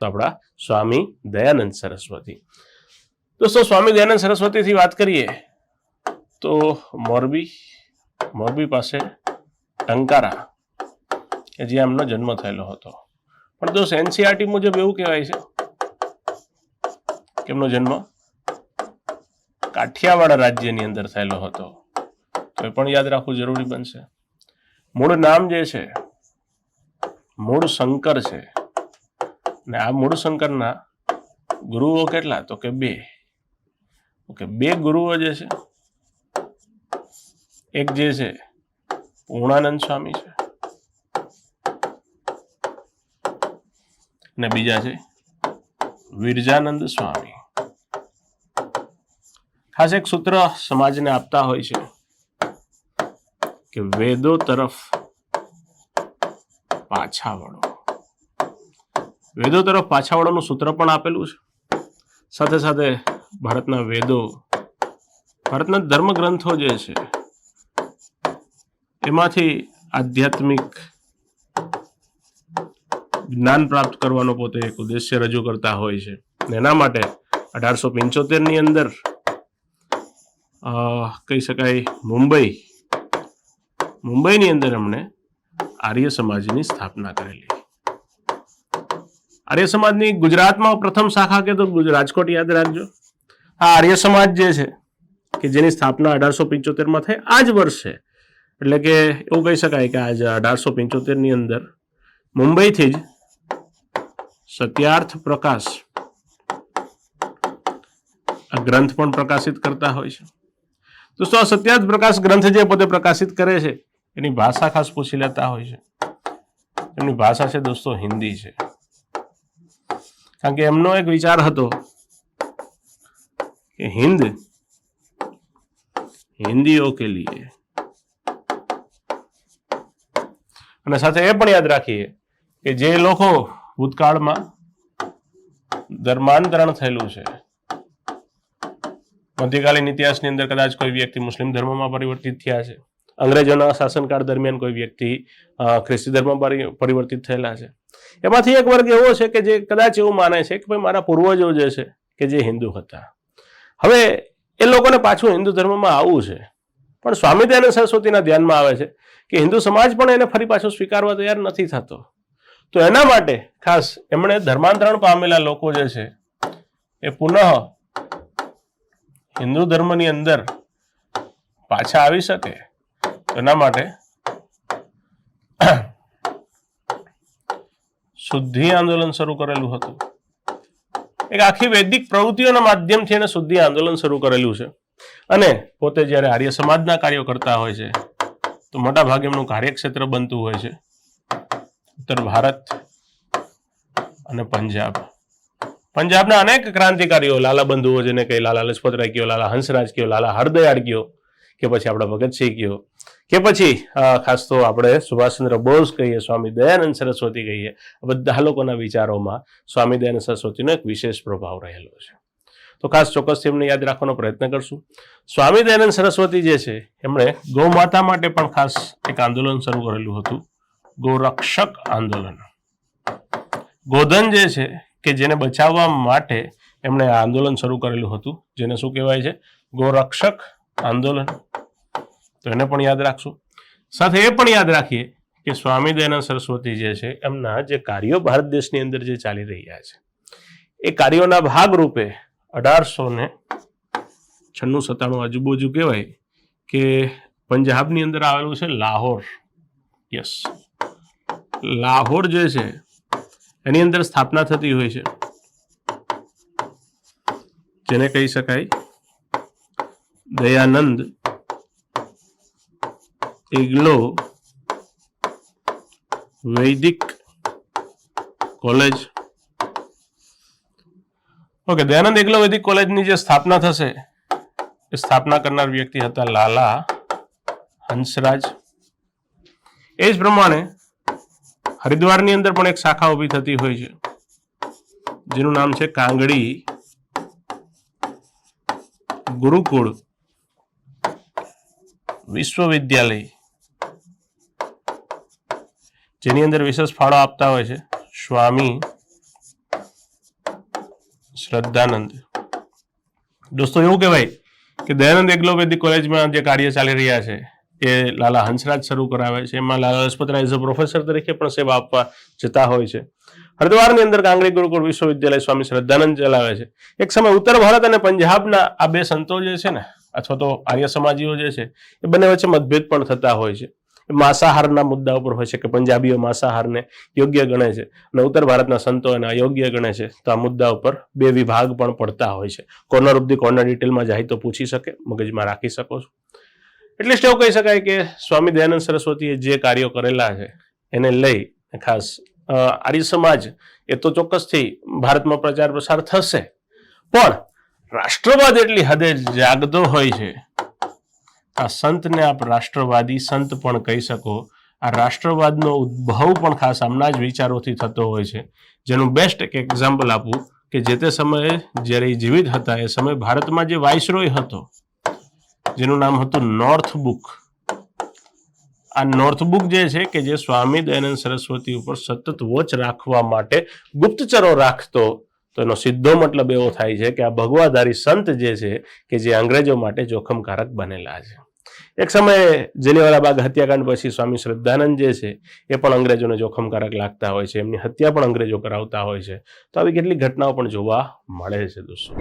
તો આપણા સ્વામી દયાનંદ સરસ્વતી. દોસ્તો સ્વામી દયાનંદ સરસ્વતીથી વાત કરીએ? તો મોરબી મોરબી પાસે ટંકારા, કે જ્યાં એમનો જન્મ થયેલો હતો. પણ દોસ્ત, એનસીઆરટી મુજબ એવું કહેવાય છે કે એમનો જન્મ કાઠિયાવાડ રાજ્યની અંદર થયેલો હતો. તો એ પણ યાદ રાખવું જરૂરી બનશે. મૂળ નામ જે છે, મૂળ શંકર છે. ને આ મૂળ શંકરના ગુરુઓ કેટલા? તો કે બે. ઓકે બે ગુરુઓ જે છે, એક જે છે, પૂર્ણાનંદ સ્વામી છે. અને બીજા છે, વિરજાનંદ સ્વામી. ખાસ એક સૂત્ર સમાજને આપતા હોય છે કે વેદો તરફ પાછા વળો. વેદો તરફ પાછા વળોનું સૂત્ર પણ આપેલું છે. સાથે સાથે ભારતના વેદો, ભારતના ધર્મ ગ્રંથો જે છે, એમાંથી આધ્યાત્મિક જ્ઞાન પ્રાપ્ત કરવાનો પોતે એક ઉદ્દેશ્ય રજૂ કરતા હોય છે. એના માટે અઢારસો પંચોતેરની અંદર કહી શકાય મુંબઈ, મુંબઈની અંદર એમણે આર્ય સમાજની સ્થાપના કરેલી. આર્ય સમાજની ગુજરાતમાં પ્રથમ શાખા કે તો રાજકોટ યાદ રાખજો. આ આર્ય સમાજ જે છે, કે જેની સ્થાપના અઢારસો પંચોતેરમાં થઈ આ જ વર્ષે. એટલે કે એવું કહી શકાય કે આજે અઢારસો પંચોતેરની અંદર મુંબઈથી જ સત્યાર્થ પ્રકાશ આ ગ્રંથ પણ પ્રકાશિત કરતા હોય છે. દોસ્તો, આ સત્યાર્થ પ્રકાશ ગ્રંથ જે પોતે પ્રકાશિત કરે છે, એની ભાષા ખાસ પૂછી લેતા હોય છે. એમની ભાષા છે દોસ્તો હિન્દી છે. કારણ કે એમનો એક વિચાર હતો કે હિન્દ હિન્દીઓ કે લીએ. અને સાથે એ પણ યાદ રાખીએ કે જે લોકો ભૂતકાળમાં ધર્માંતરણ થયેલું છે, મધ્યકાલીન ઇતિહાસની અંદર કદાચ કોઈ વ્યક્તિ મુસ્લિમ ધર્મમાં પરિવર્તિત થયા છે, અંગ્રેજોના શાસનકાળ દરમિયાન કોઈ વ્યક્તિ ખ્રિસ્તી ધર્મમાં પરી- પરિવર્તિત થયેલા છે. એમાંથી એક વર્ગ એવો છે કે જે કદાચ એવું માને છે કે ભાઈ મારા પૂર્વજો જે છે કે જે હિન્દુ હતા. હવે એ લોકોને પાછું હિન્દુ ધર્મમાં આવવું છે. પણ સ્વામી દયાનંદ સરસ્વતીના ધ્યાનમાં આવે છે કે હિન્દુ સમાજ પણ એને ફરી પાછો સ્વીકારવા તૈયાર નથી થતો. તો એના માટે ખાસ એમણે ધર્માંતરણ પામેલા લોકો જે છે એ પુનઃ હિન્દુ ધર્મની અંદર પાછા આવી શકે. એના માટે શુદ્ધિ આંદોલન શરૂ કરેલું હતું. એક આખી વૈદિક પ્રવૃત્તિઓના માધ્યમથી એને શુદ્ધિ આંદોલન શરૂ કરેલું છે. અને પોતે જ્યારે આર્ય સમાજના કાર્યો કરતા હોય છે, તો મોટા ભાગે એમનું કાર્યક્ષેત્ર બનતું હોય છે. ઉત્તર ભારત અને પંજાબ. પંજાબના અનેક ક્રાંતિકારીઓ, લાલા બંધુઓ જેને કહી લાલા લજપતરાય કયો, લાલા હંસરાજ કયો, લાલા હરદયાળ કયો, કે પછી આપણા ભગતસિંહ કયો કે પછી ખાસ તો આપણે સુભાષચંદ્ર બોઝ કહીએ, સ્વામી દયાનંદ સરસ્વતી કહીએ બધા લોકોના વિચારોમાં સ્વામી દયાનંદ સરસ્વતીનો એક વિશેષ પ્રભાવ રહેલો છે. તો ખાસ ચોક્કસ એમને યાદ રાખવાનો પ્રયત્ન કરશું. સ્વામી દયાનંદ સરસ્વતી જે છે, એમણે ગૌમાતા માટે પણ ખાસ એક આંદોલન શરૂ કરેલું હતું. ગૌરક્ષક આંદોલન. ગોધન જે છે, કે જેને બચાવવા માટે એમણે આંદોલન શરૂ કરેલું હતું, જેને શું કહેવાય છે? ગૌરક્ષક આંદોલન. તો એને પણ યાદ રાખશું. સાથે એ પણ યાદ રાખીએ કે સ્વામી દયાનંદ સરસ્વતી જે છે, એમના જે કાર્યો ભારત દેશની અંદર જે ચાલી રહ્યા છે, એ કાર્યોના ભાગરૂપે અઢારસો ને છન્નું સત્તાણું આજુબાજુ કહેવાય કે પંજાબની અંદર આવેલું છે લાહોર. યસ લાહોર જે છે, એની અંદર સ્થાપના થતી હોય છે. જેને કહી શકાય દયાનંદ ઇગ્લો વૈદિક કોલેજ. ઓકે, દયાનંદ ઇગ્લો વૈદિક કોલેજની જે સ્થાપના થશે, એ સ્થાપના કરનાર વ્યક્તિ હતા લાલા હંસરાજ. એ જ પ્રમાણે હરિદ્વારની અંદર પણ એક શાખા ઊભી થતી હોય છે, જેનું નામ છે કાંગડી ગુરુકુળ વિશ્વવિદ્યાલય. જેની અંદર વિશેષ ફાળો આપતા હોય છે, સ્વામી શ્રદ્ધાનંદ. દોસ્તો, એવું કહેવાય કે દયાનંદ એગ્લોપેથી કોલેજમાં જે કાર્ય ચાલી રહ્યા છે, એ લાલા હંસરાજ શરૂ કરાવે છે. એમાં Lala Lajpat Rai as a professor તરીકે પણ સેવા આપવા જતા હોય છે. હરિદ્વારની અંદર કાંગડી ગુરુકુળ વિશ્વવિદ્યાલય સ્વામી શ્રદ્ધાનંદ ચલાવે છે. એક સમય ઉત્તર ભારત અને પંજાબના આ બે સંતો જે છે ને, અથવા તો આર્ય સમાજીઓ જે છે, એ બંને વચ્ચે મતભેદ પણ થતા હોય છે. માંસાહારના મુદ્દા ઉપર હોય છે કે પંજાબીઓ માંસાહારને યોગ્ય ગણે છે અને ઉત્તર ભારતના સંતો એને અયોગ્ય ગણે છે. તો આ મુદ્દા ઉપર બે વિભાગ પણ પડતા હોય છે. કોર્નર ઓફ ધી કોર્નર ડિટેલમાં જાય તો પૂછી શકે, મગજમાં રાખી શકો છો. એટલીસ્ટ એવું કહી શકાય કે સ્વામી દયાનંદ સરસ્વતીએ જે કાર્યો કરેલા છે, એને લઈ ખાસ આર્ય સમાજ એ તો ચોક્કસથી ભારતમાં પ્રચાર પ્રસાર થશે. પણ રાષ્ટ્રવાદ એટલી હદે જાગતો હોય છે આ સંતને આપ રાષ્ટ્રવાદી સંત પણ કહી શકો. આ રાષ્ટ્રવાદનો ઉદ્ભવ પણ ખાસ આમના જ વિચારોથી થતો હોય છે. જેનું બેસ્ટ એક એક્ઝામ્પલ આપું કે જે તે સમયે જ્યારે જીવિત હતા, એ સમયે ભારતમાં જે વાઇસરોય હતો, જેનું નામ હતું નોર્થ બુક આ નોર્થ બુક જે છે કે જે સ્વામી દયાનંદ સરસ્વતી ઉપર સતત વોચ રાખવા માટે ગુપ્તચરો રાખતો, તો એનો સીધો મતલબ એવો થાય છે કે આ ભગવાધારી સંત જે છે કે જે અંગ્રેજો માટે જોખમકારક બનેલા છે. એક સમયે જલિયાવાલા બાગ હત્યાકાંડ પછી સ્વામી શ્રદ્ધાનંદ જે છે, એ પણ અંગ્રેજોને જોખમકારક લાગતા હોય છે. એમની હત્યા પણ અંગ્રેજો કરાવતા હોય છે. તો આવી કેટલીક ઘટનાઓ પણ જોવા મળે છે દોસ્તો.